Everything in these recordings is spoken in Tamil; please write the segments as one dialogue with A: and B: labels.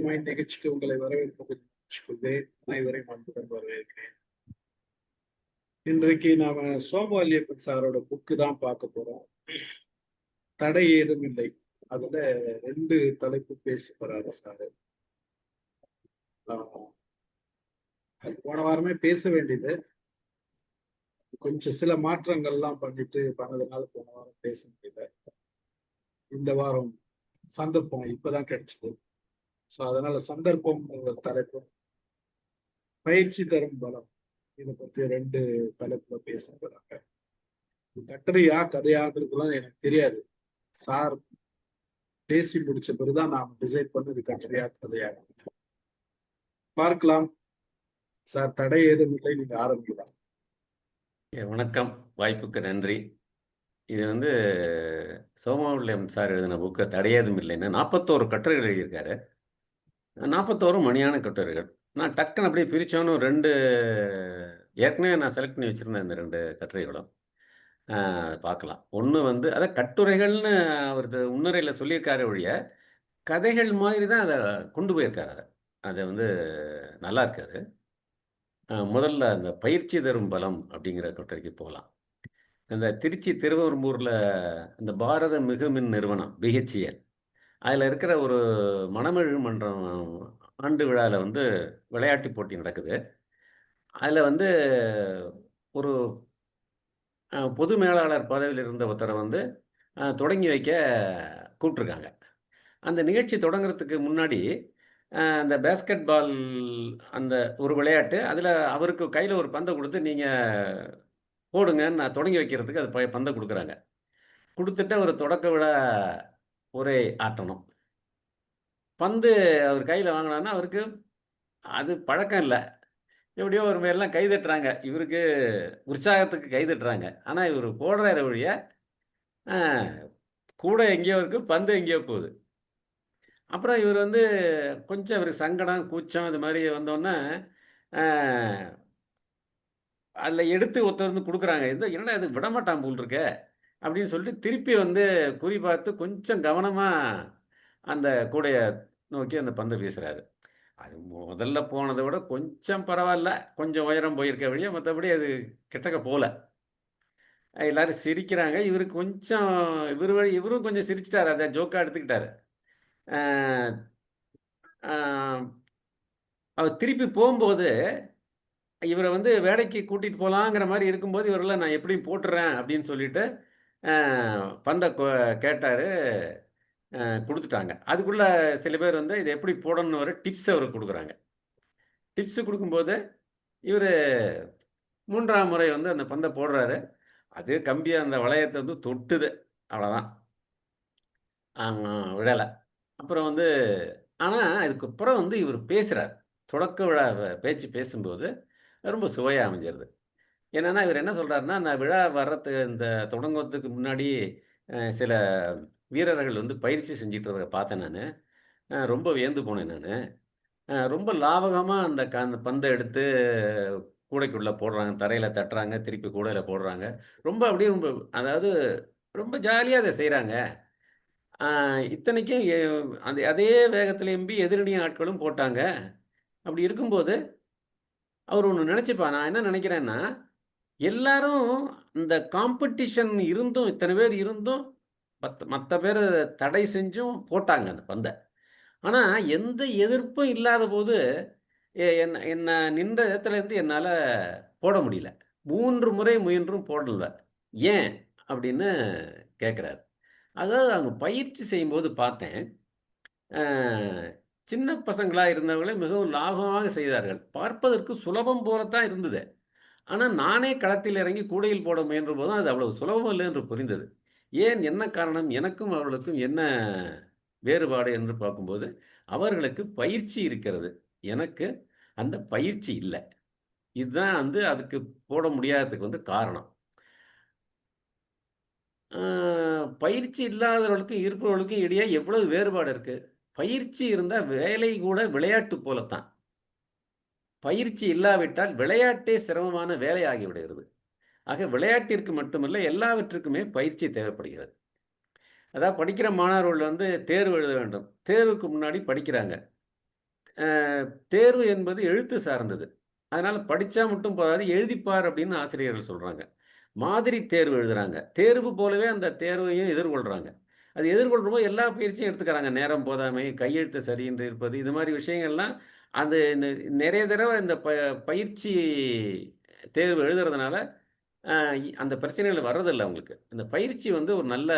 A: மைண்ட் நிகழ்ச்சிக்கு உங்களை வரவேற்பதில் அனைவரையும் அன்புடன் வரவேற்கிறேன். இன்றைக்கு நாம சோபாலியப்பன் சாரோட புக்கு தான் பார்க்க போறோம். தடை ஏதும் இல்லை. அதுல ரெண்டு தலைப்பு பேசி போறாரு சாரு. அது போன வாரமே பேச வேண்டியது. கொஞ்சம் சில மாற்றங்கள்லாம் பண்ணிட்டு பண்ணதுனால போன வாரம் பேச முடியல. இந்த வாரம் சந்தர்ப்பம் இப்பதான் கிடைச்சது. ஸோ அதனால சந்தர்ப்பம் தலைப்பு. பயிற்சி தரும் பலம். இதை பத்தி ரெண்டு தலைப்புல பேச போறாங்க கட்டுரையா கதையாங்கிறதுலாம் எனக்கு தெரியாது. சார் பேசி முடிச்ச பிறகுதான் நாம் டிசைட் பண்ணது கட்டுரையா கதையா பார்க்கலாம். சார் தடை ஏதும் இல்லை நீங்க ஆரம்பிக்கலாம்.
B: வணக்கம். வாய்ப்புக்கு நன்றி. இது வந்து சோமவல்லியம் சார் எழுதின புக்கு தடையதும் இல்லைன்னு. நாற்பத்தோரு கட்டுரைகள் எழுதியிருக்காரு. நாற்பத்தோரு மணியான கட்டுரைகள். நான் டக்குன்னு அப்படியே பிரித்தோன்னு ரெண்டு ஏற்கனவே நான் செலக்ட் பண்ணி வச்சுருந்தேன் இந்த ரெண்டு கட்டுரைகளும். பார்க்கலாம். ஒன்று வந்து அதை கட்டுரைகள்னு அவர் முன்னுரையில் சொல்லியிருக்காரு ஒழிய கதைகள் மாதிரி தான் அதை கொண்டு போயிருக்காரு அதை. அதை வந்து நல்லா இருக்காது முதல்ல அந்த பயிற்சி தரும் பலம் அப்படிங்கிற கட்டுரைக்கு போகலாம். இந்த திருச்சி திருவெரும்பூரில் இந்த பாரத மிகுமின் நிறுவனம் பிஹெச்இஎல் அதில் இருக்கிற ஒரு மணமெழு மன்றம் ஆண்டு விழாவில் வந்து விளையாட்டு போட்டி நடக்குது. அதில் வந்து ஒரு பொது மேலாளர் பதவியில் இருந்த ஒருத்தரை வந்து தொடங்கி வைக்க கூப்பிட்ருக்காங்க அந்த நிகழ்ச்சி தொடங்குறதுக்கு முன்னாடி அந்த பேஸ்கெட் பால் அந்த ஒரு விளையாட்டு அதில் அவருக்கு கையில் ஒரு பந்தை கொடுத்து நீங்கள் போடுங்கன்னு நான் தொடங்கி வைக்கிறதுக்கு அது ப பந்தை கொடுக்குறாங்க. கொடுத்துட்டு ஒரு தொடக்க விழா ஒரே ஆட்டணும் பந்து அவர் கையில் வாங்கினான்னா அவருக்கு அது பழக்கம் இல்லை. எப்படியோ ஒரு மாரிலாம் கை தட்டுறாங்க. இவருக்கு உற்சாகத்துக்கு கை தட்டுறாங்க. ஆனால் இவர் போடுற வழிய கூட எங்கேயோ இருக்குது பந்து எங்கேயோ போகுது. அப்புறம் இவர் வந்து கொஞ்சம் இவருக்கு சங்கடம் கூச்சம் இது மாதிரி வந்தோன்னே அதில் எடுத்து ஒருத்தர் வந்து கொடுக்குறாங்க. இந்த என்னடா இது? விடமாட்டான் போல் இருக்க. அப்படின்னு சொல்லிட்டு திருப்பி வந்து குறி பார்த்து கொஞ்சம் கவனமாக அந்த கூடையை நோக்கி அந்த பந்தை வீசுகிறாரு அது முதல்ல போனதை விட கொஞ்சம் பரவாயில்ல. கொஞ்சம் உயரம் போயிருக்க வழியே மற்றபடி அது கிட்டக்க போகல எல்லாரும் சிரிக்கிறாங்க. இவர் கொஞ்சம் இவர் வழி இவரும் கொஞ்சம் சிரிச்சிட்டார். அதை ஜோக்காக எடுத்துக்கிட்டாரு. அவர் திருப்பி போகும்போது இவரை வந்து வேலைக்கு கூட்டிகிட்டு போகலாங்கிற மாதிரி இருக்கும்போது இவரெல்லாம் நான் எப்படியும் போட்டுறேன் அப்படின்னு சொல்லிட்டு பந்தை கேட்டார். கொடுத்துட்டாங்க. அதுக்குள்ளே சில பேர் வந்து இதை எப்படி போடணும்னு ஒரு டிப்ஸ் அவருக்கு கொடுக்குறாங்க. டிப்ஸு கொடுக்கும்போது இவர் மூன்றாம் முறை வந்து அந்த பந்தை போடுறாரு. அது கம்பியாக அந்த வளையத்தை வந்து தொட்டுது. அவ்வளோதான் விடலை. அப்புறம் வந்து ஆனால் அதுக்கப்புறம் வந்து இவர் பேசுகிறார் தொடக்க விழா பேச்சு பேசும்போது ரொம்ப சுவையாக அமைஞ்சிருது. என்னன்னா இவர் என்ன சொல்கிறாருன்னா அந்த விழா வர்றது இந்த தொடங்குவதுக்கு முன்னாடி சில வீரர்கள் வந்து பயிற்சி செஞ்சிட்டு பார்த்தேன் நான். ரொம்ப வியந்து போனேன் நான். ரொம்ப லாபகமாக அந்த க அந்த பந்தை எடுத்து கூடைக்குள்ளே போடுறாங்க தரையில் தட்டுறாங்க திருப்பி கூடையில் போடுறாங்க. ரொம்ப அப்படியே ரொம்ப அதாவது ரொம்ப ஜாலியாக அதை செய்கிறாங்க இத்தனைக்கும் அந்த அதே வேகத்தில் எம்பி எதிரணி ஆட்களும் போட்டாங்க. அப்படி இருக்கும்போது அவர் ஒன்று நினச்சிப்பா நான் என்ன நினைக்கிறேன்னா எல்லாரும் இந்த காம்படிஷன் இருந்தும் இத்தனை பேர் இருந்தும் மற்ற மற்ற பேர் தடை செஞ்சும் போட்டாங்க அந்த பந்தை. ஆனால் எந்த எதிர்ப்பும் இல்லாத போது என்ன என்னை நின்ற இடத்துலேருந்து என்னால் போட முடியல. மூன்று முறை முயன்றும் போடல. ஏன் அப்படின்னு கேட்குறாரு அதாவது அவங்க பயிற்சி செய்யும்போது பார்த்தேன் சின்ன பசங்களாக இருந்தவர்களே மிகவும் லாபமாக செய்தார்கள். பார்ப்பதற்கு சுலபம் போலத்தான் இருந்தது. ஆனால் நானே களத்தில் இறங்கி கூடையில் போட முயன்ற போதும் அது அவ்வளவு சுலபம் இல்லை என்று புரிந்தது. ஏன் என்ன காரணம் எனக்கும் அவர்களுக்கும் என்ன வேறுபாடு என்று பார்க்கும்போது அவர்களுக்கு பயிற்சி இருக்கிறது. எனக்கு அந்த பயிற்சி இல்லை. இதுதான் வந்து அதுக்கு போட முடியாததுக்கு வந்து காரணம். பயிற்சி இல்லாதவர்களுக்கும் இருப்பவர்களுக்கும் இடையே எவ்வளவு வேறுபாடு இருக்குது பயிற்சி இருந்தால் வேலை கூட விளையாட்டு போலத்தான். பயிற்சி இல்லாவிட்டால் விளையாட்டே சிரமமான வேலை ஆகிவிடுகிறது ஆக விளையாட்டிற்கு மட்டுமல்ல எல்லாவற்றுக்குமே பயிற்சி தேவைப்படுகிறது. அதாவது படிக்கிற மாணவர்கள் வந்து தேர்வு எழுத வேண்டும். தேர்வுக்கு முன்னாடி படிக்கிறாங்க. தேர்வு என்பது எழுத்து சார்ந்தது. அதனால் படித்தா மட்டும் போதாது எழுதிப்பார் அப்படின்னு ஆசிரியர்கள் சொல்கிறாங்க மாதிரி தேர்வு எழுதுகிறாங்க தேர்வு போலவே அந்த தேர்வையும் எதிர்கொள்கிறாங்க அது எதிர்கொள்றபோது எல்லா பயிற்சியும் எடுத்துக்கிறாங்க. நேரம் போதாமை கையெழுத்து சரியின்றி இருப்பது இது மாதிரி விஷயங்கள்லாம் அது நிறைய தடவை இந்த ப பயிற்சி தேர்வு எழுதுறதுனால அந்த பிரச்சனைகள் வர்றதில்லை அவங்களுக்கு. இந்த பயிற்சி வந்து ஒரு நல்ல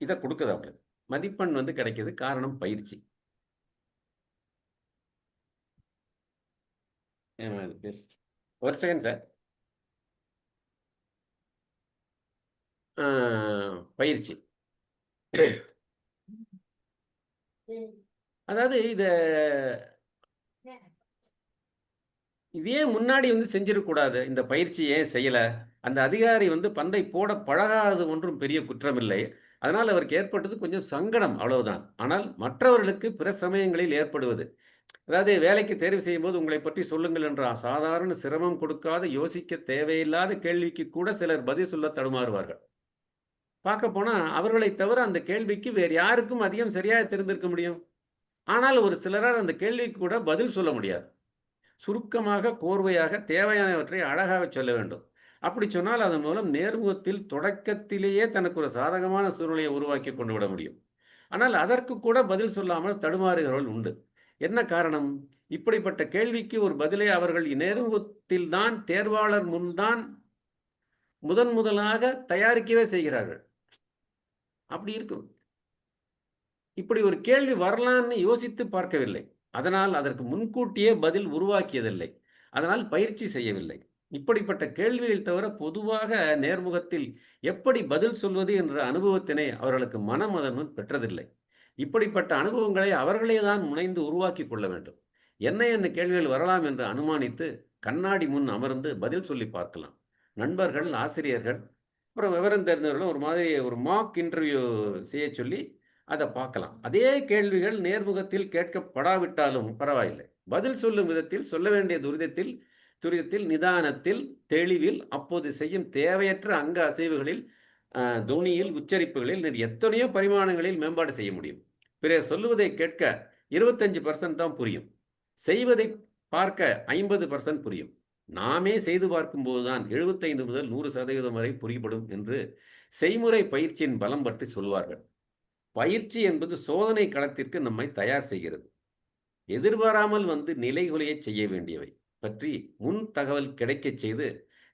B: இதை கொடுக்குது அவங்களுக்கு. மதிப்பெண் வந்து கிடைக்குது காரணம் பயிற்சி. ஒரு செகண்ட் சார் பயிற்சி. அதாவது இத இதே முன்னாடி வந்து செஞ்சிடக்கூடாது. இந்த பயிற்சி ஏன் செய்யல? அந்த அதிகாரி வந்து பந்தை போட பழகாதது ஒன்றும் பெரிய குற்றமில்லை. அதனால் அவருக்கு ஏற்பட்டது கொஞ்சம் சங்கடம் அவ்வளவுதான். ஆனால் மற்றவர்களுக்கு பிற சமயங்களில் ஏற்படுவது. அதாவது வேலைக்கு தேர்வு செய்யும் போது உங்களை பற்றி சொல்லுங்கள் என்ற சாதாரண சிரமம் கொடுக்காத யோசிக்க தேவையில்லாத கேள்விக்கு கூட சிலர் பதில் சொல்ல தடுமாறுவார்கள். பார்க்க போனா அவர்களை தவிர அந்த கேள்விக்கு வேறு யாருக்கும் அதிகம் சரியாக தெரிந்திருக்க முடியும். ஆனால் ஒரு சிலரால் அந்த கேள்விக்கு கூட பதில் சொல்ல முடியாது. சுருக்கமாக கோர்வையாக தேவையானவற்றை அழகாக சொல்ல வேண்டும். அப்படி சொன்னால் அதன் மூலம் நேர்முகத்தில் தொடக்கத்திலேயே தனக்கு ஒரு சாதகமான சூழ்நிலையை உருவாக்கி கொண்டு விட முடியும். ஆனால் அதற்கு கூட பதில் சொல்லாமல் தடுமாறுகிறவர்கள் உண்டு. என்ன காரணம்? இப்படிப்பட்ட கேள்விக்கு ஒரு பதிலை அவர்கள் நேர்முகத்தில் தான் தேர்வாளர் முன்தான் முதன் முதலாக தயாரிக்கவே செய்கிறார்கள். அப்படி இருக்கும். இப்படி ஒரு கேள்வி வரலான்னு யோசித்து பார்க்கவில்லை. அதனால் அதற்கு முன்கூட்டியே பதில் உருவாக்கியதில்லை. அதனால் பயிற்சி செய்யவில்லை. இப்படிப்பட்ட கேள்விகள் தவிர பொதுவாக நேர்முகத்தில் எப்படி பதில் சொல்வது என்ற அனுபவத்தினை அவர்களுக்கு மனமதனும் பெற்றதில்லை. இப்படிப்பட்ட அனுபவங்களை அவர்களே தான் முனைந்து உருவாக்கி கொள்ள வேண்டும். என்ன என்ன கேள்விகள் வரலாம் என்று அனுமானித்து கண்ணாடி முன் அமர்ந்து பதில் சொல்லி பார்க்கலாம். நண்பர்கள் ஆசிரியர்கள் அப்புறம் விவரம் தெரிந்தவர்களும் ஒரு மாதிரி ஒரு மாக் இன்டர்வியூ செய்ய சொல்லி அதை பார்க்கலாம். அதே கேள்விகள் நேர்முகத்தில் கேட்கப்படாவிட்டாலும் பரவாயில்லை. பதில் சொல்லும் விதத்தில் சொல்ல வேண்டிய துரிதத்தில் துரிதத்தில் நிதானத்தில் தெளிவில் அப்போது செய்யும் தேவையற்ற அங்க அசைவுகளில் துணியில் உச்சரிப்புகளில் எத்தனையோ பரிமாணங்களில் மேம்பாடு செய்ய முடியும். பிறர் சொல்லுவதை கேட்க இருபத்தஞ்சு பர்சன்ட் தான் புரியும். செய்வதை பார்க்க ஐம்பது பர்சன்ட் புரியும். நாமே செய்து பார்க்கும்போது தான் எழுபத்தைந்து முதல் நூறு சதவீதம் வரை புரியப்படும் என்று செய்முறை பயிற்சியின் பலம் பற்றி சொல்வார்கள். பயிற்சி என்பது சோதனை களத்திற்கு நம்மை தயார் செய்கிறது. எதிர்பாராமல் வந்து நிலைகுலைய செய்ய வேண்டியவை பற்றி முன் தகவல் கிடைக்கச் செய்து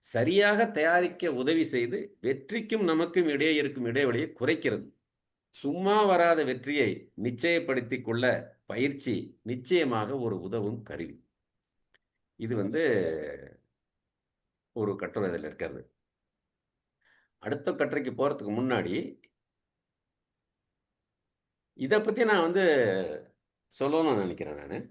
B: சரியாக தயாரிக்க உதவி செய்து வெற்றிக்கும் நமக்கும் இடையே இருக்கும் இடைவெளியை குறைக்கிறது. சும்மா வராத வெற்றியை நிச்சயப்படுத்தி கொள்ள பயிற்சி நிச்சயமாக ஒரு உதவும் கருவி. இது வந்து ஒரு கட்டுரை இதில் இருக்கிறது. அடுத்த கட்டுரைக்கு போகிறதுக்கு முன்னாடி இதை பற்றி நான் வந்து சொல்லணும்னு நினைக்கிறேன் நான்.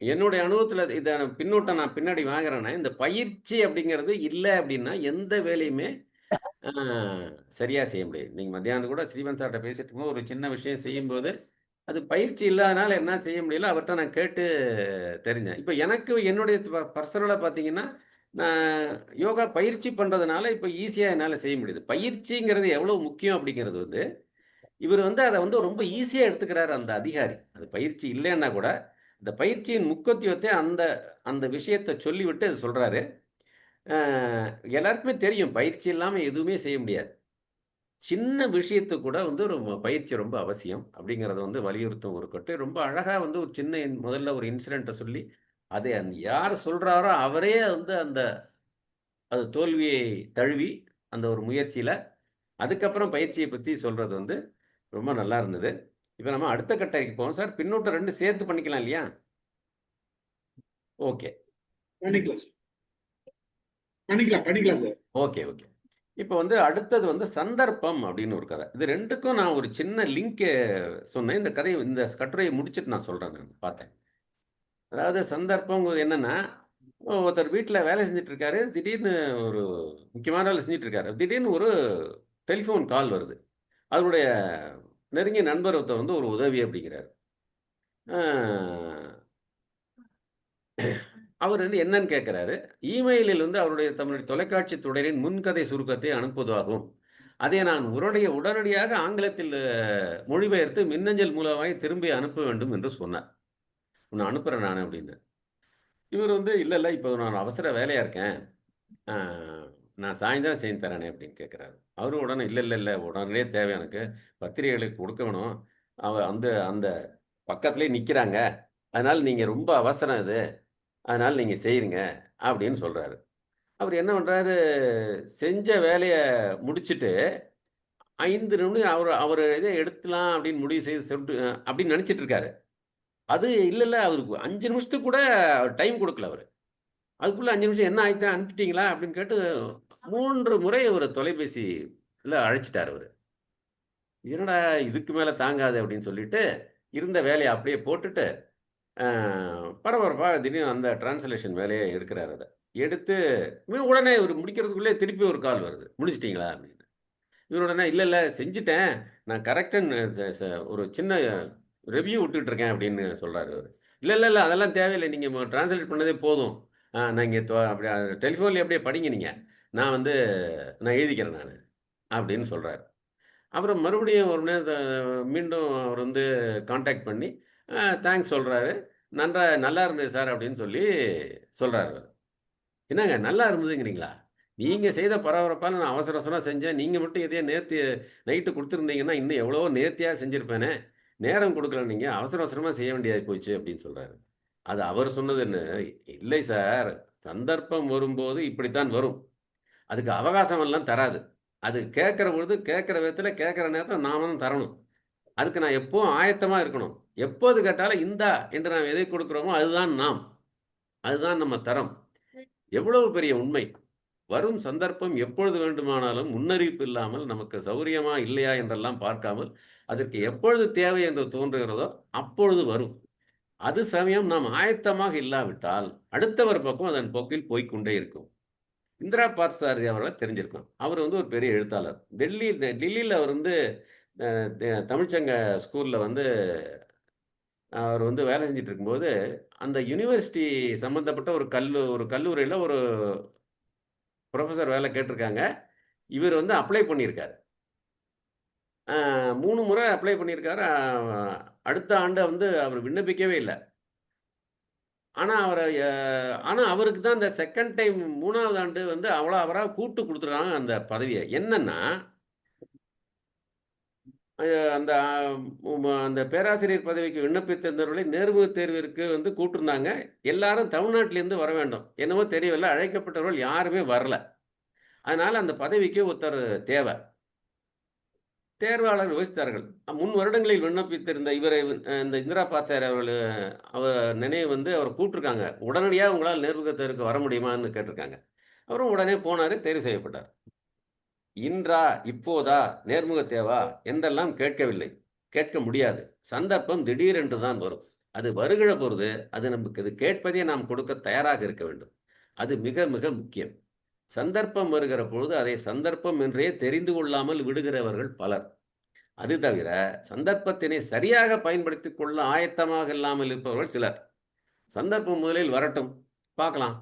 B: என்னுடைய அனுபவத்தில் இதை பின்னூட்டம் நான் பின்னாடி வாங்குறேன்னா இந்த பயிற்சி அப்படிங்கிறது இல்லை அப்படின்னா எந்த வேலையுமே சரியாக செய்ய முடியாது. நீங்கள் மத்தியானம் கூட ஸ்ரீவன் சார்கிட்ட பேசிட்டு இருக்கும்போது ஒரு சின்ன விஷயம் செய்யும்போது அது பயிற்சி இல்லாதனால என்ன செய்ய முடியல அவர்கிட்ட நான் கேட்டு தெரிஞ்சேன். இப்போ எனக்கு என்னுடைய பர்சனலாக பார்த்தீங்கன்னா நான் யோகா பயிற்சி பண்ணுறதுனால இப்போ ஈஸியாக என்னால் செய்ய முடியுது. பயிற்சிங்கிறது எவ்வளோ முக்கியம் அப்படிங்கிறது வந்து இவர் வந்து அதை வந்து ரொம்ப ஈஸியாக எடுத்துக்கிறாரு அந்த அதிகாரி. அது பயிற்சி இல்லைன்னா கூட இந்த பயிற்சியின் முக்கியத்துவத்தை அந்த அந்த விஷயத்தை சொல்லிவிட்டு அது சொல்கிறாரு எல்லாருக்குமே தெரியும் பயிற்சி இல்லாமல் எதுவுமே செய்ய முடியாது. சின்ன விஷயத்து கூட வந்து ஒரு பயிற்சி ரொம்ப அவசியம் அப்படிங்கிறத வந்து வலியுறுத்தும் ஒரு கட்டு. ரொம்ப அழகாக வந்து ஒரு சின்ன முதல்ல ஒரு இன்சிடெண்ட்டை சொல்லி அதை அந்த யார் சொல்கிறாரோ அவரே வந்து அந்த அது தோல்வியை தழுவி அந்த ஒரு முயற்சியில் அதுக்கப்புறம் பயிற்சியை பற்றி சொல்கிறது வந்து ரொம்ப நல்லா இருந்தது. இப்போ நம்ம அடுத்த கட்டைக்கு போவோம். சார் பின்னூட்டம் ரெண்டு சேர்த்து பண்ணிக்கலாம் இல்லையா? ஓகே.
A: பண்ணிக்கலாம் பண்ணிக்கலாம் சார்.
B: Okay okay. இப்போ வந்து அடுத்தது வந்து சந்தர்ப்பம் அப்படின்னு ஒரு கதை. இது ரெண்டுக்கும் நான் ஒரு சின்ன லிங்க் சொன்னேன். இந்த கதையை இந்த கட்டுரையை முடிச்சுட்டு நான் சொல்கிறேன் நான் பார்த்தேன். அதாவது சந்தர்ப்பம் என்னென்னா ஒருத்தர் வீட்டில் வேலை செஞ்சுட்டு இருக்காரு. திடீர்னு ஒரு முக்கியமான வேலை செஞ்சுட்டு இருக்காரு. திடீர்னு ஒரு டெலிஃபோன் கால் வருது. அவருடைய நெருங்கிய நண்பர் ஒருத்தர் வந்து ஒரு உதவி அப்படிங்கிறார் அவர் வந்து என்னன்னு கேட்குறாரு இமெயிலில் வந்து அவருடைய தன்னுடைய தொலைக்காட்சி தொடரின் முன்கதை சுருக்கத்தை அனுப்புவதாகும் அதை நான் உடனடிய உடனடியாக ஆங்கிலத்தில் மொழிபெயர்த்து மின்னஞ்சல் மூலமாய் திரும்பி அனுப்ப வேண்டும் என்று சொன்னார். உன்னை அனுப்புகிறேன் நான் அப்படின்னு. இவர் வந்து, இல்லை இல்லை இப்போ நான் அவசர வேலையாக இருக்கேன். நான் சாயந்தரம் செஞ்சு தரேனே" அப்படின்னு கேட்குறாரு. அவரும் உடனே, இல்லை இல்லை இல்லை உடனே தேவை எனக்கு. பத்திரிகைகளுக்கு கொடுக்கணும். அவ அந்த அந்த பக்கத்துலேயே நிற்கிறாங்க அதனால் நீங்கள் ரொம்ப அவசரம் இது. அதனால் நீங்கள் செய்யுங்க" அப்படின்னு சொல்கிறாரு அவர் என்ன பண்ணுறாரு செஞ்ச வேலையை முடிச்சுட்டு ஐந்து நிமிடம் அவர் அவர் இதை எடுத்துலாம் அப்படின்னு முடிவு செய்து சொல்லிட்டு அப்படின்னு நினச்சிட்டு இருக்காரு. அது இல்லை இல்லை அவருக்கு அஞ்சு நிமிஷத்துக்கு கூட டைம் கொடுக்கல அவர் அதுக்குள்ளே அஞ்சு நிமிஷம் என்ன ஆயிட்டு அனுப்பிட்டீங்களா? அப்படின்னு கேட்டு மூன்று முறை ஒரு தொலைபேசியில் அழைச்சிட்டார் அவர் என்னடா இதுக்கு மேலே தாங்காது அப்படின்னு சொல்லிட்டு, இருந்த வேலையை அப்படியே போட்டுட்டு, பரபரப்பாக திடீர்னு அந்த டிரான்ஸ்லேஷன் வேலையை எடுக்கிறார் அதை எடுத்து உடனே இவர் முடிக்கிறதுக்குள்ளே திருப்பி ஒரு கால் வருது. முடிச்சிட்டிங்களா அப்படின்னு. இவரு உடனே, இல்லை இல்ல செஞ்சுட்டேன். நான் கரெக்டாக ச ஒரு சின்ன ரிவ்யூ விட்டுட்டு இருக்கேன்" அப்படின்னு சொல்கிறார் அவர் இல்லை இல்லை இல்லை அதெல்லாம் தேவையில்லை நீங்கள் ட்ரான்ஸ்லேட் டிரான்ஸ்லேட் பண்ணதே போதும். நான் இங்கே தொ அப்படியே அப்படியே படிங்க நீங்கள் நான் வந்து நான் எழுதிக்கிறேன் நான் அப்படின்னு சொல்கிறார் அப்புறம் மறுபடியும் ஒரு நேரம் மீண்டும் அவர் வந்து காண்டாக்ட் பண்ணி, தேங்க்ஸ் சொல்கிறாரு "நன்றா நல்லா இருந்தது சார்" அப்படின்னு சொல்லி சொல்கிறாரு "என்னங்க நல்லா இருந்ததுங்கிறீங்களா? நீங்கள் செய்த பரபரப்பால் நான் அவசர அவசரம் செஞ்சேன். நீங்கள் மட்டும் இதையே நேர்த்தி நைட்டு கொடுத்துருந்தீங்கன்னா இன்னும் எவ்வளவோ நேர்த்தியாக செஞ்சுருப்பேனே நேரம் கொடுக்கல நீங்கள் அவசர அவசரமாக செய்ய வேண்டியதாக போச்சு" அப்படின்னு சொல்கிறாரு அது அவர் சொன்னதுன்னு, "இல்லை சார். சந்தர்ப்பம் வரும்போது இப்படித்தான் வரும். அதுக்கு அவகாசம் எல்லாம் தராது. அது கேட்குற பொழுது கேட்குற விதத்தில் கேட்குற நேரத்தில் நாம தான் தரணும். அதுக்கு நான் எப்போவும் ஆயத்தமாக இருக்கணும். எப்போது கேட்டாலும் இந்தா என்று நாம் எதை கொடுக்குறோமோ அதுதான் நாம். அதுதான் நம்ம தரம்." எவ்வளவு பெரிய உண்மை. வரும் சந்தர்ப்பம் எப்பொழுது வேண்டுமானாலும் முன்னறிவிப்பு இல்லாமல் நமக்கு சௌரியமா, இல்லையா என்றெல்லாம் பார்க்காமல், அதற்கு எப்பொழுது தேவை என்று தோன்றுகிறதோ அப்பொழுது வரும். அது சமயம் நாம் ஆயத்தமாக இல்லாவிட்டால், அடுத்தவர் பக்கம் அதன் போக்கில் போய்க்கொண்டே இருக்கும். இந்திரா பார்சாரதி அவர்களை தெரிஞ்சிருக்கும். அவர் வந்து ஒரு பெரிய எழுத்தாளர். டெல்லி டெல்லியில் அவர் வந்து த தமிழ்ச்சங்க ஸ்கூலில் வந்து அவர் வந்து வேலை செஞ்சுட்டு இருக்கும்போது, அந்த யுனிவர்சிட்டி சம்மந்தப்பட்ட ஒரு கல்லு ஒரு கல்லூரியில் ஒரு ப்ரொஃபஸர் வேலை கேட்டிருக்காங்க. இவர் வந்து அப்ளை பண்ணியிருக்காரு. மூணு முறை அப்ளை பண்ணியிருக்காரு. அடுத்த ஆண்டு வந்து அவர் விண்ணப்பிக்கவே இல்லை ஆனால் அவரை ஆனால் அவருக்கு தான் இந்த செகண்ட் டைம் மூணாவது ஆண்டு வந்து அவ்வளோ அவராக கூப்பிட்டு கொடுத்துருக்காங்க அந்த பதவியை என்னன்னா அந்த அந்த பேராசிரியர் பதவிக்கு விண்ணப்பித்திருந்தவர்களை நேர்வு தேர்விற்கு வந்து கூட்டிருந்தாங்க எல்லாரும் தமிழ்நாட்டிலேருந்து வர வேண்டும். என்னவோ தெரியவில்லை அழைக்கப்பட்டவர்கள் யாருமே வரல. அதனால் அந்த பதவிக்கு ஒருத்தர் தேவை தேர்வாளர் யோசித்தார்கள். முன் வருடங்களில் விண்ணப்பித்திருந்த இவரை இந்த இந்திரா பாச்சாரி அவர்கள் அவர் நினைவு வந்து அவர் கூப்பிட்டுருக்காங்க. உடனடியாக உங்களால் நேர்முக தேர்வுக்கு வர முடியுமான்னு கேட்டிருக்காங்க. அவரும் உடனே போனார் தேர்வு செய்யப்பட்டார். இன்றா? இப்போதா? நேர்முக தேவா என்றெல்லாம் கேட்கவில்லை. கேட்க முடியாது. சந்தர்ப்பம் திடீரென்று தான் வரும். அது வருகிற பொழுது, அது நமக்கு இது கேட்பதே நாம் கொடுக்க தயாராக இருக்க வேண்டும். அது மிக மிக முக்கியம். சந்தர்ப்பம் வருகிற பொழுது அதை சந்தர்ப்பம் என்றே தெரிந்து கொள்ளாமல் விடுகிறவர்கள் பலர். அது தவிர சந்தர்ப்பத்தினை சரியாக பயன்படுத்தி கொள்ள ஆயத்தமாக இல்லாமல் இருப்பவர்கள் சிலர். சந்தர்ப்பம் முதலில் வரட்டும். பார்க்கலாம்.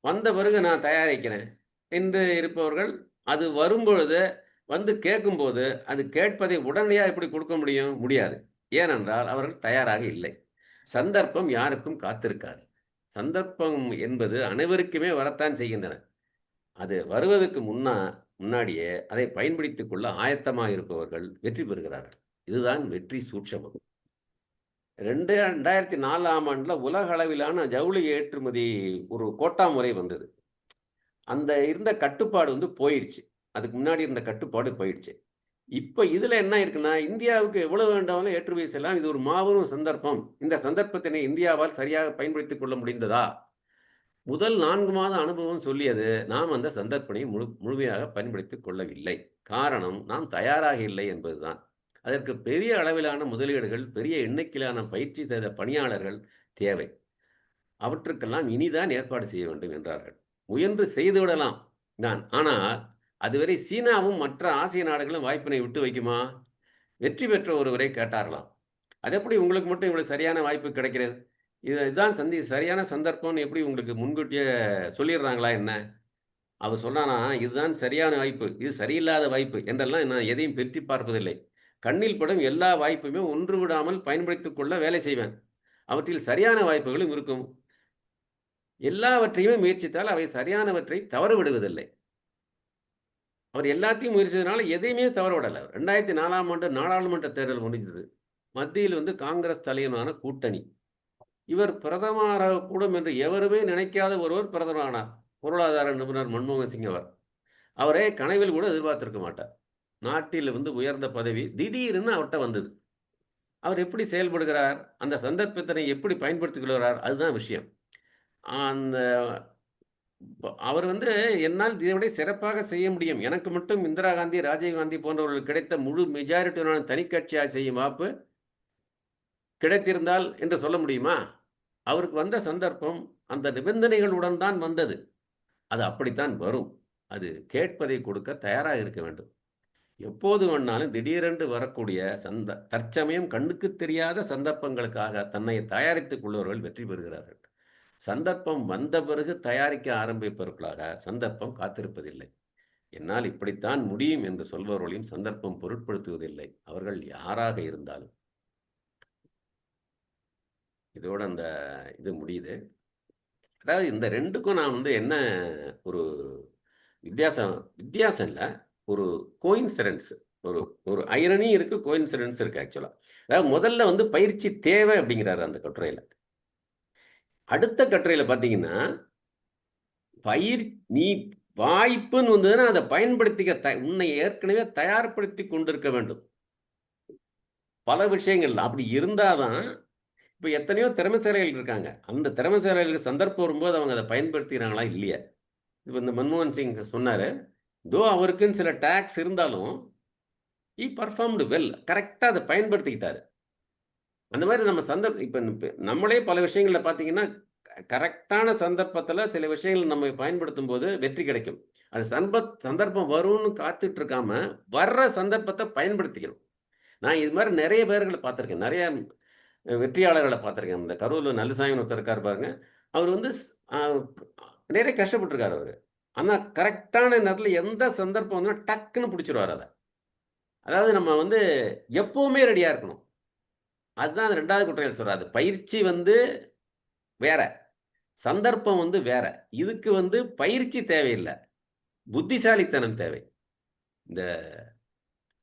B: வந்த பிறகு நான் தயாரிக்கிறேன் என்று இருப்பவர்கள், அது வரும்பொழுது வந்து கேட்கும்போது, அது கேட்பதை உடனடியாக எப்படி கொடுக்க முடியும்? முடியாது. ஏனென்றால் அவர்கள் தயாராக இல்லை. சந்தர்ப்பம் யாருக்கும் காத்திருக்காது. சந்தர்ப்பம் என்பது அனைவருக்குமே வரத்தான் செய்கின்றன. அது வருவதற்கு முன்னா முன்னாடியே அதை பயன்படுத்திக் கொள்ள ஆயத்தமாக இருப்பவர்கள் வெற்றி பெறுகிறார்கள். இதுதான் வெற்றி சூட்சமம். 2004ஆம் ஆண்டுல உலக அளவிலான ஜவுளி ஏற்றுமதி ஒரு கோட்டா முறை வந்தது. அந்த இருந்த கட்டுப்பாடு வந்து போயிடுச்சு அதுக்கு முன்னாடி இருந்த கட்டுப்பாடு போயிடுச்சு. இப்போ இதில் என்ன இருக்குன்னா, இந்தியாவுக்கு எவ்வளவு வேண்டாமலும் ஏற்றுமதி செய்யலாம். இது ஒரு மாபெரும் சந்தர்ப்பம். இந்த சந்தர்ப்பத்தினை இந்தியாவால் சரியாக பயன்படுத்திக் கொள்ள முடிந்ததா? முதல் நான்கு மாத அனுபவம் சொல்லியது, நாம் அந்த சந்தர்ப்பனை முழு முழுமையாக பயன்படுத்திக் கொள்ளவில்லை. காரணம், நாம் தயாராக இல்லை என்பதுதான். அதற்கு பெரிய அளவிலான முதலீடுகள், பெரிய எண்ணிக்கையிலான பயிற்சி செய்த பணியாளர்கள் தேவை. அவற்றுக்கெல்லாம் இனிதான் ஏற்பாடு செய்ய வேண்டும் என்றார்கள். முயன்று செய்துவிடலாம் தான். ஆனால், அதுவரை சீனாவும் மற்ற ஆசிய நாடுகளும் வாய்ப்பினை விட்டு வைக்குமா? வெற்றி பெற்ற ஒருவரை கேட்டார்களாம். அது எப்படி உங்களுக்கு மட்டும் இவ்வளவு சரியான வாய்ப்பு கிடைக்கிறது? இது இதுதான் சந்தி சரியான சந்தர்ப்பம்னு எப்படி உங்களுக்கு முன்கூட்டியே சொல்லிடுறாங்களா என்ன? அவர் சொன்னானா இதுதான் சரியான வாய்ப்பு இது சரியில்லாத வாய்ப்பு என்றெல்லாம் நான் எதையும் பிரித்து பார்ப்பதில்லை. கண்ணில் படும் எல்லா வாய்ப்புமே ஒன்று விடாமல் பயன்படுத்திக் கொள்ள வேலை செய்வேன். அவற்றில் சரியான வாய்ப்புகளும் இருக்கும். எல்லாவற்றையுமே முயற்சித்தால் அவை சரியானவற்றை தவறு விடுவதில்லை. அவர் எல்லாத்தையும் முயற்சிச்சதுனால எதையுமே தவற விடலை. ரெண்டாயிரத்தி நாலாம் ஆண்டு நாடாளுமன்ற தேர்தல் முடிந்தது. மத்தியில் வந்து காங்கிரஸ் தலைவனான கூட்டணி. இவர் பிரதமராக கூடும் என்று எவருமே நினைக்காத ஒருவர் பிரதமரானார். பொருளாதார நிபுணர் மன்மோகன் சிங் அவர். அவரே கனவில் கூட எதிர்பார்த்திருக்க மாட்டார். நாட்டில் வந்து உயர்ந்த பதவி திடீர்னு அவர்கிட்ட வந்தது. அவர் எப்படி செயல்படுகிறார்? அந்த சந்தர்ப்பத்தினை எப்படி பயன்படுத்திக் கொள்கிறார்? அதுதான் விஷயம். அந்த அவர் வந்து என்னால் இதை விட சிறப்பாக செய்ய முடியும். எனக்கு மட்டும் இந்திரா காந்தி ராஜீவ்காந்தி போன்றவர்களுக்கு கிடைத்த முழு மெஜாரிட்டியான தனிக்கட்சியாக செய்யும் வாய்ப்பு கிடைத்திருந்தால் என்று சொல்ல முடியுமா? அவருக்கு வந்த சந்தர்ப்பம் அந்த நிபந்தனைகளுடன் தான் வந்தது. அது அப்படித்தான் வரும். அது கேட்பதை கொடுக்க தயாராக இருக்க வேண்டும். எப்போது வேணாலும் திடீரென்று வரக்கூடிய சந்த தற்சமயம் கண்ணுக்கு தெரியாத சந்தர்ப்பங்களுக்காக தன்னை தயாரித்துக் கொள்பவர்கள் வெற்றி பெறுகிறார்கள். சந்தர்ப்பம் வந்த பிறகு தயாரிக்க ஆரம்பிப்பவர்களாக சந்தர்ப்பம் காத்திருப்பதில்லை. என்னால் இப்படித்தான் முடியும் என்று சொல்பவர்களையும் சந்தர்ப்பம் பொருட்படுத்துவதில்லை. அவர்கள் யாராக இருந்தாலும். இதோட அந்த இது முடியுது. அதாவது இந்த ரெண்டுக்கும் நான் வந்து என்ன ஒரு வித்தியாசம் வித்தியாசம் இல்லை. ஒரு கோயின்சிடன்ஸ் ஒரு ஒரு ஐரணி இருக்கு கோயின்சிடன்ஸ் இருக்கு ஆக்சுவலாக அதாவது முதல்ல வந்து பயிற்சி தேவை அப்படிங்கிறாரு அந்த கட்டுரையில். அடுத்த கட்டுரையில் பார்த்தீங்கன்னா பயிர் நீ வாய்ப்புன்னு வந்ததுன்னா அதை பயன்படுத்திக்க த உன்னை ஏற்கனவே தயார்படுத்தி கொண்டிருக்க வேண்டும். பல விஷயங்கள் அப்படி இருந்தாதான் இப்போ எத்தனையோ திறமைசாலிகள் இருக்காங்க. அந்த திறமைசாலிகளுக்கு சந்தர்ப்பம் வரும்போது அவங்க அதை பயன்படுத்திக்கிறாங்களா இல்லையா? இப்போ இந்த மன்மோகன் சிங் சொன்னார் தோ அவருக்குன்னு சில டேக்ஸ் இருந்தாலும் இ பர்ஃபார்ம்டு வெல் கரெக்டாக அதை பயன்படுத்திக்கிட்டாரு. அந்த மாதிரி நம்ம சந்தர்ப்ப இப்போ நம்மளே பல விஷயங்களில் பார்த்தீங்கன்னா கரெக்டான சந்தர்ப்பத்தில் சில விஷயங்கள் நம்ம பயன்படுத்தும் போது வெற்றி கிடைக்கும். அது சந்தர்ப்ப சந்தர்ப்பம் வரும்னு காத்துட்டு இருக்காம வர்ற சந்தர்ப்பத்தை பயன்படுத்திக்கணும். நான் இது மாதிரி நிறைய பேர்களை பார்த்துருக்கேன். நிறைய வெற்றியாளர்களை பார்த்துருக்கேன். இந்த கரூரில் நல்லசாமின்னு ஒருத்தர் இருக்கார் பாருங்க. அவர் வந்து நிறைய கஷ்டப்பட்டிருக்காரு அவர். ஆனால் கரெக்டான நேரத்தில் எந்த சந்தர்ப்பம் வந்து டக்குன்னு பிடிச்சிருவார் அதை. அதாவது நம்ம வந்து எப்போவுமே ரெடியாக இருக்கணும். அதுதான் அந்த ரெண்டாவது குற்றையில் சொல்கிறாரு பயிற்சி வந்து வேற. சந்தர்ப்பம் வந்து வேற. இதுக்கு வந்து பயிற்சி தேவையில்லை. புத்திசாலித்தனம் தேவை. இந்த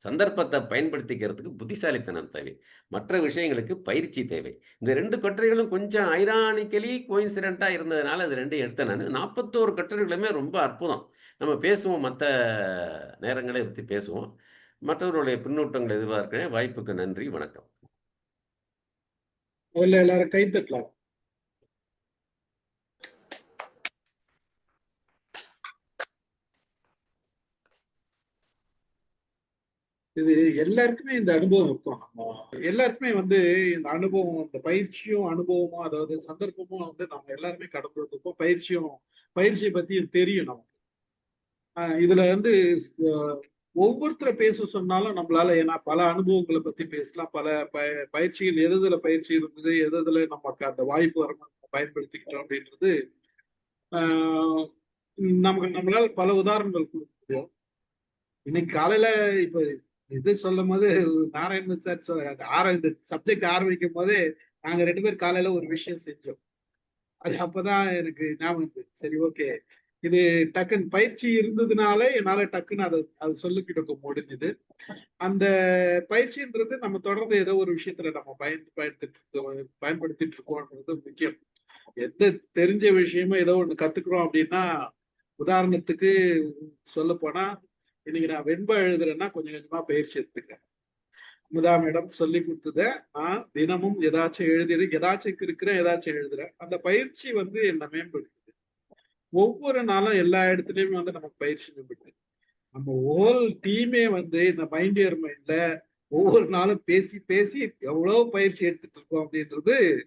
B: சந்தர்ப்பத்தை பயன்படுத்திக்கிறதுக்கு புத்திசாலித்தனம் தேவை. மற்ற விஷயங்களுக்கு பயிற்சி தேவை. இந்த ரெண்டு கட்டுரைகளும் கொஞ்சம் ஐரானிக்கலி கோயின்சிடென்ட்டாக இருந்ததுனால அது ரெண்டையும் எடுத்தேன் நான். நாற்பத்தோரு கட்டுரைகளுமே ரொம்ப அற்புதம். நம்ம பேசுவோம் மற்ற நேரங்களை பற்றி பேசுவோம். மற்றவர்களுடைய பின்னூட்டங்களை எதிர்பார்க்கிறேன் வாய்ப்புக்கு நன்றி வணக்கம்.
A: முதல்ல எல்லாரும் கைத்தட்டலாம் இது எல்லாருக்குமே இந்த அனுபவம் இருக்கும். எல்லாருக்குமே வந்து இந்த அனுபவம் இந்த பயிற்சியும் அனுபவமும் அதாவது சந்தர்ப்பமும் வந்து நம்ம எல்லாருமே கடந்து வந்திருப்போம் பயிற்சியும் பயிற்சியை பத்தி தெரியும் நமக்கு. இதுல வந்து ஒவ்வொருத்தரை பேச சொன்னாலும் நம்மளால ஏன்னா பல அனுபவங்களை பத்தி பேசலாம். பல ப பயிற்சிகள் எது எதுல பயிற்சி இருந்தது எது எதுல நமக்கு அந்த வாய்ப்பு வரணும் பயன்படுத்திக்கிட்டோம் அப்படின்றது நமக்கு நம்மளால பல உதாரணங்கள் கொடுக்க முடியும் இன்னைக்கு காலையில இப்ப இது சொல்லும் போது நாராயணன் சார் ஆர இந்த சப்ஜெக்ட் ஆரம்பிக்கும் போதே நாங்க ரெண்டு பேரும் காலையில ஒரு விஷயம் செஞ்சோம். அது அப்பதான் எனக்கு ஞாபகம் இருந்தது. சரி ஓகே. இது டக்குன்னு பயிற்சி இருந்ததுனால என்னால டக்குன்னு அதை அது சொல்லிக்கிட்டு முடிஞ்சுது. அந்த பயிற்சின்றது நம்ம தொடர்ந்து ஏதோ ஒரு விஷயத்துல நம்ம பயன் பயன்படுத்திட்டு இருக்கோம் பயன்படுத்திட்டு இருக்கோம்ன்றது முக்கியம். எந்த தெரிஞ்ச விஷயமும் ஏதோ ஒண்ணு கத்துக்கிறோம் அப்படின்னா உதாரணத்துக்கு சொல்ல போனா இன்னைக்கு நான் வெண்பா எழுதுறேன்னா கொஞ்சம் கொஞ்சமா பயிற்சி எடுத்துக்கிறேன். மேடம் சொல்லி கொடுத்தத நான் தினமும் ஏதாச்சும் எழுதிடு ஏதாச்சும் இருக்கிறேன் ஏதாச்சும் எழுதுறேன். அந்த பயிற்சி வந்து என்ன மேம்படுத்துது. ஒவ்வொரு நாளும் எல்லா இடத்துலயுமே வந்து நமக்கு பயிற்சி மேம்படுது. நம்ம ஹோல் டீமே வந்து இந்த மைண்ட் இயர் மைண்ட்ல ஒவ்வொரு நாளும் பேசி பேசி எவ்வளவு பயிற்சி எடுத்துட்டு இருக்கோம் அப்படின்றது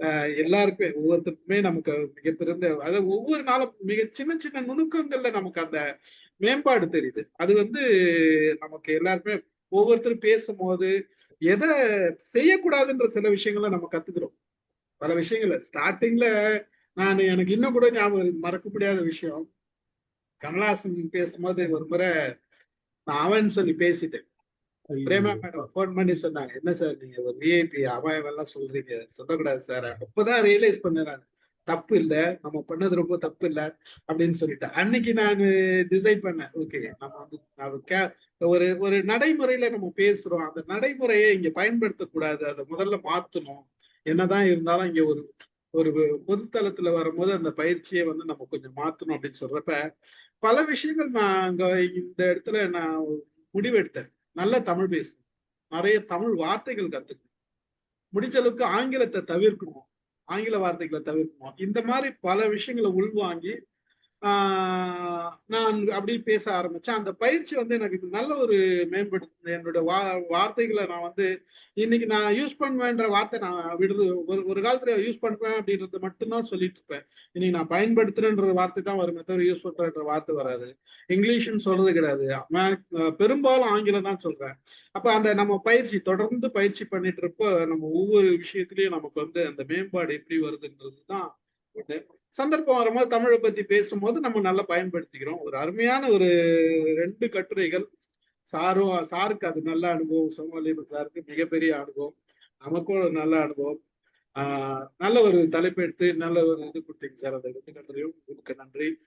A: ஆஹ் எல்லாருக்குமே ஒவ்வொருத்தருக்குமே நமக்கு மிகப்பெருந்த அதாவது ஒவ்வொரு நாளும் மிக சின்ன சின்ன நுணுக்கங்கள்ல நமக்கு அந்த மேம்பாடு தெரியுது. அது வந்து நமக்கு எல்லாருக்குமே ஒவ்வொருத்தரும் பேசும்போது எதை செய்யக்கூடாதுன்ற சில விஷயங்களை நம்ம கத்துக்கிறோம். பல விஷயங்களை. ஸ்டார்டிங்ல நான் எனக்கு இன்னும் கூட ஞாபகம் இருக்கு, மறக்க முடியாத விஷயம். கமலஹாசன் பேசும்போது ஒரு முறை நான் அவன் சொல்லி பேசிட்டேன். பிரேமா மேடம் ஃபோன் பண்ணி சொன்னாங்க. என்ன சார் நீங்க ஒரு விஐபி அவன் எல்லாம் சொல்றீங்க. சொல்லக்கூடாது சார். அப்பதான் ரியலைஸ் பண்ணேன் நான். தப்பு இல்ல நம்ம பண்ணது ரொம்ப தப்பு இல்ல அப்படின்னு சொல்லிட்டு. அன்னைக்கு நான் டிசைட் பண்ணேன் ஓகே நம்ம வந்து கே- ஒரு ஒரு நடைமுறையில நம்ம பேசுறோம். அந்த நடைமுறையை இங்க பயன்படுத்தக்கூடாது. அதை முதல்ல மாத்தணும். என்னதான் இருந்தாலும் இங்க ஒரு ஒரு பொதுத்தளத்துல வரும்போது அந்த பயிற்சியை வந்து நம்ம கொஞ்சம் மாத்தணும் அப்படின்னு சொல்றப்ப பல விஷயங்கள் நான் அங்க இந்த இடத்துல நான் முடிவெடுத்தேன். நல்ல தமிழ் பேசணும் நிறைய தமிழ் வார்த்தைகள் கத்துக்கணும் முடிஞ்ச அளவுக்கு ஆங்கிலத்தை தவிர்க்கணும். ஆங்கில வார்த்தைகளை தவிர்க்கணும் இந்த மாதிரி பல விஷயங்களை உள்வாங்கி நான் அப்படி பேச ஆரம்பிச்சேன். அந்த பயிற்சி வந்து எனக்கு நல்ல ஒரு மேம்படுத்து என்னோட வா வார்த்தைகளை நான் வந்து இன்னைக்கு நான் யூஸ் பண்ணுவேன்ற வார்த்தை நான் விடுறது ஒரு ஒரு காலத்துல யூஸ் பண்ணுவேன் அப்படின்றத மட்டும்தான் சொல்லிட்டு இருப்பேன். இன்னைக்கு நான் பயன்படுத்துறேன்ற வார்த்தை தான் வருமே தவிர யூஸ் பண்றேன்ற வார்த்தை வராது. இங்கிலீஷ்னு சொல்றது கிடையாது. பெரும்பாலும் ஆங்கிலம் தான் சொல்றேன். அப்ப அந்த நம்ம பயிற்சி தொடர்ந்து பயிற்சி பண்ணிட்டு இருப்போ நம்ம ஒவ்வொரு விஷயத்திலயும் நமக்கு வந்து அந்த மேம்பாடு எப்படி வருதுன்றது தான் சந்தர்ப்பம் வரும்போது தமிழை பத்தி பேசும்போது நம்ம நல்லா பயன்படுத்திக்கிறோம். ஒரு அருமையான ஒரு ரெண்டு கட்டுரைகள். சாரும் சாருக்கு அது நல்ல அனுபவம். சோமாலிபன் சாருக்கு மிகப்பெரிய அனுபவம். நமக்கும் ஒரு நல்ல அனுபவம். ஆஹ் நல்ல ஒரு தலைப்பு எடுத்து நல்ல ஒரு இது கொடுத்தீங்க சார். அந்த ரெண்டு கட்டுரையும் உங்களுக்கு நன்றி.